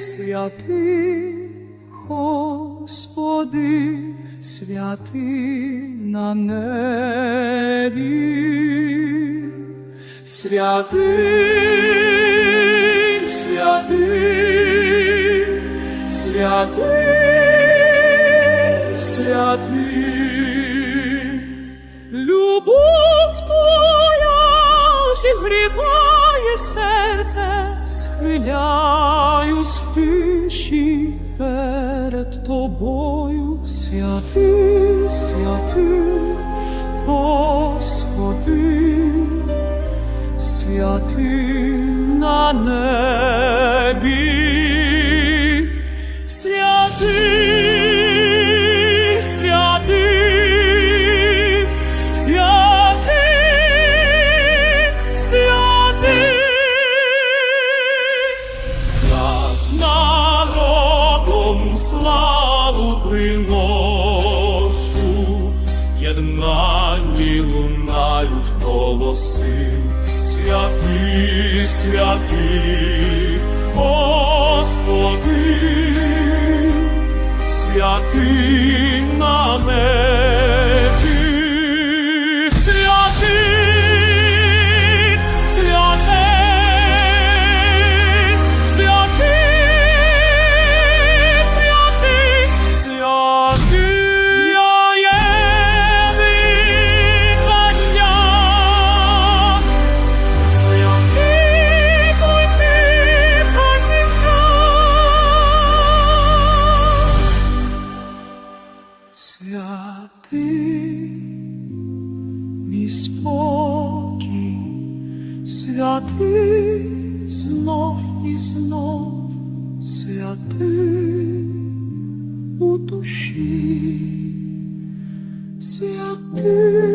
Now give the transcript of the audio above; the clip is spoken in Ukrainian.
святий, Господи, святий на небі, святий, святий, святий, святий, схиляюсь в тиші перед тобою, святий, святий, Господи, святий на небі, святий, лунають голоси, святий, святий, Господи, святий Святий, мій спокій, святий знов і знов, у душі, святий.